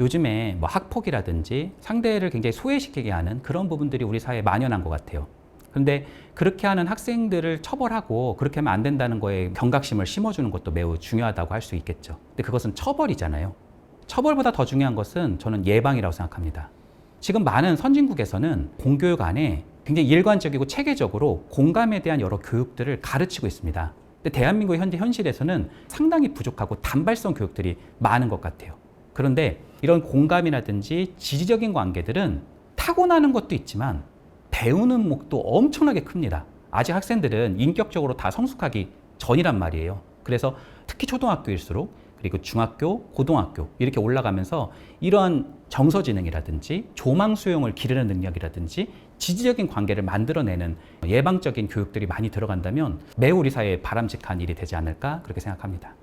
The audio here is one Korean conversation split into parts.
요즘에 뭐 학폭이라든지 상대를 굉장히 소외시키게 하는 그런 부분들이 우리 사회에 만연한 것 같아요. 그런데 그렇게 하는 학생들을 처벌하고 그렇게 하면 안 된다는 거에 경각심을 심어주는 것도 매우 중요하다고 할 수 있겠죠. 근데 그것은 처벌이잖아요. 처벌보다 더 중요한 것은 저는 예방이라고 생각합니다. 지금 많은 선진국에서는 공교육 안에 굉장히 일관적이고 체계적으로 공감에 대한 여러 교육들을 가르치고 있습니다. 근데 대한민국 현재 현실에서는 상당히 부족하고 단발성 교육들이 많은 것 같아요. 그런데 이런 공감이라든지 지지적인 관계들은 타고나는 것도 있지만 배우는 목도 엄청나게 큽니다. 아직 학생들은 인격적으로 다 성숙하기 전이란 말이에요. 그래서 특히 초등학교일수록 그리고 중학교, 고등학교 이렇게 올라가면서 이러한 정서 지능이라든지 조망 수용을 기르는 능력이라든지 지지적인 관계를 만들어내는 예방적인 교육들이 많이 들어간다면 매우 우리 사회에 바람직한 일이 되지 않을까 그렇게 생각합니다.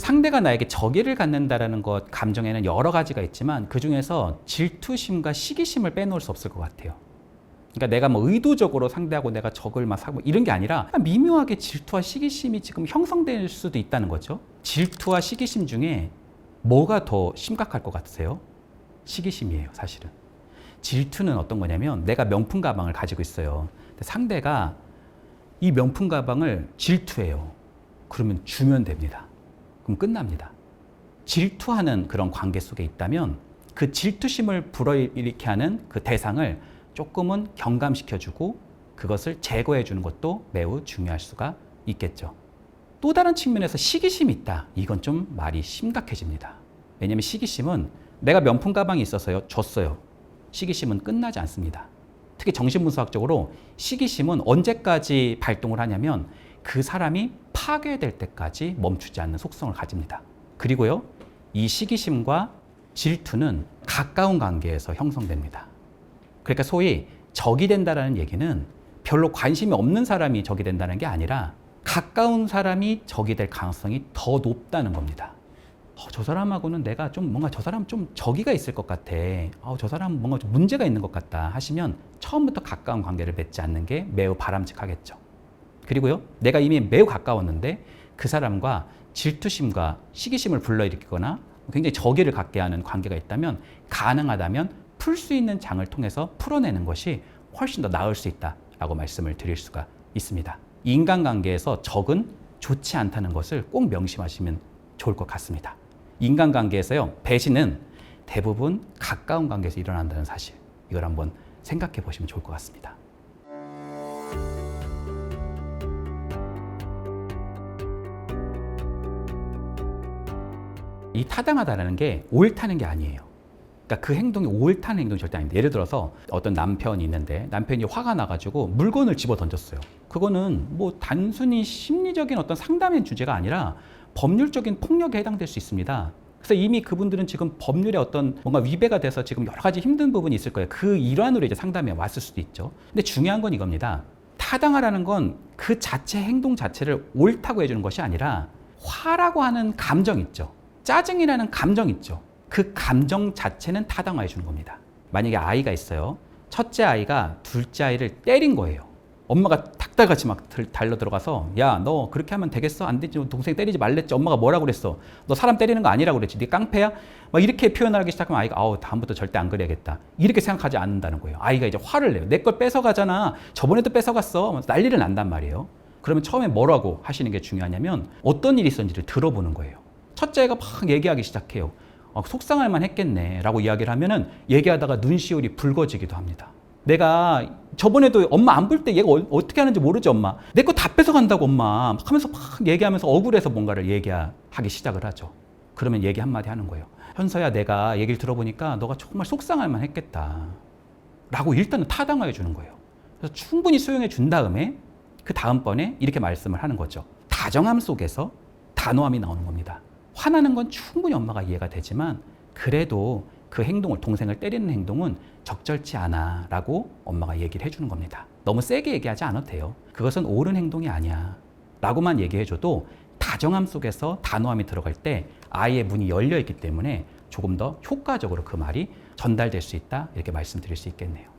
상대가 나에게 적의를 갖는다라는 것 감정에는 여러 가지가 있지만 그 중에서 질투심과 시기심을 빼놓을 수 없을 것 같아요. 그러니까 내가 뭐 의도적으로 상대하고 내가 적을 막 사고 이런 게 아니라 미묘하게 질투와 시기심이 지금 형성될 수도 있다는 거죠. 질투와 시기심 중에 뭐가 더 심각할 것 같으세요? 시기심이에요, 사실은. 질투는 어떤 거냐면 내가 명품 가방을 가지고 있어요. 상대가 이 명품 가방을 질투해요. 그러면 주면 됩니다. 그럼 끝납니다. 질투하는 그런 관계 속에 있다면 그 질투심을 불어일으키게 하는 그 대상을 조금은 경감시켜주고 그것을 제거해주는 것도 매우 중요할 수가 있겠죠. 또 다른 측면에서 시기심이 있다. 이건 좀 말이 심각해집니다. 왜냐하면 시기심은 내가 명품 가방이 있어서요. 줬어요. 시기심은 끝나지 않습니다. 특히 정신분석학적으로 시기심은 언제까지 발동을 하냐면 그 사람이 파괴될 때까지 멈추지 않는 속성을 가집니다. 그리고요, 이 시기심과 질투는 가까운 관계에서 형성됩니다. 그러니까 소위 적이 된다라는 얘기는 별로 관심이 없는 사람이 적이 된다는 게 아니라 가까운 사람이 적이 될 가능성이 더 높다는 겁니다. 어, 저 사람하고는 내가 좀 뭔가 저 사람 좀 적이가 있을 것 같아. 어, 저 사람 뭔가 좀 문제가 있는 것 같다 하시면 처음부터 가까운 관계를 맺지 않는 게 매우 바람직하겠죠. 그리고요, 내가 이미 매우 가까웠는데 그 사람과 질투심과 시기심을 불러일으키거나 굉장히 적의를 갖게 하는 관계가 있다면 가능하다면 풀 수 있는 장을 통해서 풀어내는 것이 훨씬 더 나을 수 있다라고 말씀을 드릴 수가 있습니다. 인간관계에서 적은 좋지 않다는 것을 꼭 명심하시면 좋을 것 같습니다. 인간관계에서요, 배신은 대부분 가까운 관계에서 일어난다는 사실. 이걸 한번 생각해 보시면 좋을 것 같습니다. 이 타당하다라는 게 옳다는 게 아니에요. 그러니까 그 행동이 옳다는 행동이 절대 아닙니다. 예를 들어서 어떤 남편이 있는데 남편이 화가 나가지고 물건을 집어 던졌어요. 그거는 뭐 단순히 심리적인 어떤 상담의 주제가 아니라 법률적인 폭력에 해당될 수 있습니다. 그래서 이미 그분들은 지금 법률에 어떤 뭔가 위배가 돼서 지금 여러 가지 힘든 부분이 있을 거예요. 그 일환으로 이제 상담에 왔을 수도 있죠. 근데 중요한 건 이겁니다. 타당하라는 건 그 자체 행동 자체를 옳다고 해주는 것이 아니라 화라고 하는 감정 있죠. 짜증이라는 감정 있죠. 그 감정 자체는 타당화해 주는 겁니다. 만약에 아이가 있어요. 첫째 아이가 둘째 아이를 때린 거예요. 엄마가 닭달같이 막 달려 들어가서 야 너 그렇게 하면 되겠어? 안 되지 동생 때리지 말랬지 엄마가 뭐라고 그랬어 너 사람 때리는 거 아니라고 그랬지 네 깡패야? 막 이렇게 표현하기 시작하면 아이가 아우 다음부터 절대 안 그래야겠다 이렇게 생각하지 않는다는 거예요 아이가 이제 화를 내요 내 걸 뺏어가잖아 저번에도 뺏어갔어 난리를 난단 말이에요 그러면 처음에 뭐라고 하시는 게 중요하냐면 어떤 일이 있었는지를 들어보는 거예요 첫째가 막 얘기하기 시작해요. 어, 속상할 만 했겠네 라고 이야기를 하면은 얘기하다가 눈시울이 붉어지기도 합니다. 내가 저번에도 엄마 안 볼 때 얘가 어, 어떻게 하는지 모르지 엄마. 내 거 다 뺏어간다고 엄마. 막 하면서 막 얘기하면서 억울해서 뭔가를 얘기하기 시작을 하죠. 그러면 얘기 한마디 하는 거예요. 현서야 내가 얘기를 들어보니까 너가 정말 속상할 만 했겠다. 라고 일단은 타당화해 주는 거예요. 그래서 충분히 수용해 준 다음에 그 다음번에 이렇게 말씀을 하는 거죠. 다정함 속에서 단호함이 나오는 겁니다 화나는 건 충분히 엄마가 이해가 되지만 그래도 그 행동을 동생을 때리는 행동은 적절치 않아 라고 엄마가 얘기를 해주는 겁니다. 너무 세게 얘기하지 않아도 돼요. 그것은 옳은 행동이 아니야 라고만 얘기해줘도 다정함 속에서 단호함이 들어갈 때 아이의 문이 열려 있기 때문에 조금 더 효과적으로 그 말이 전달될 수 있다 이렇게 말씀드릴 수 있겠네요.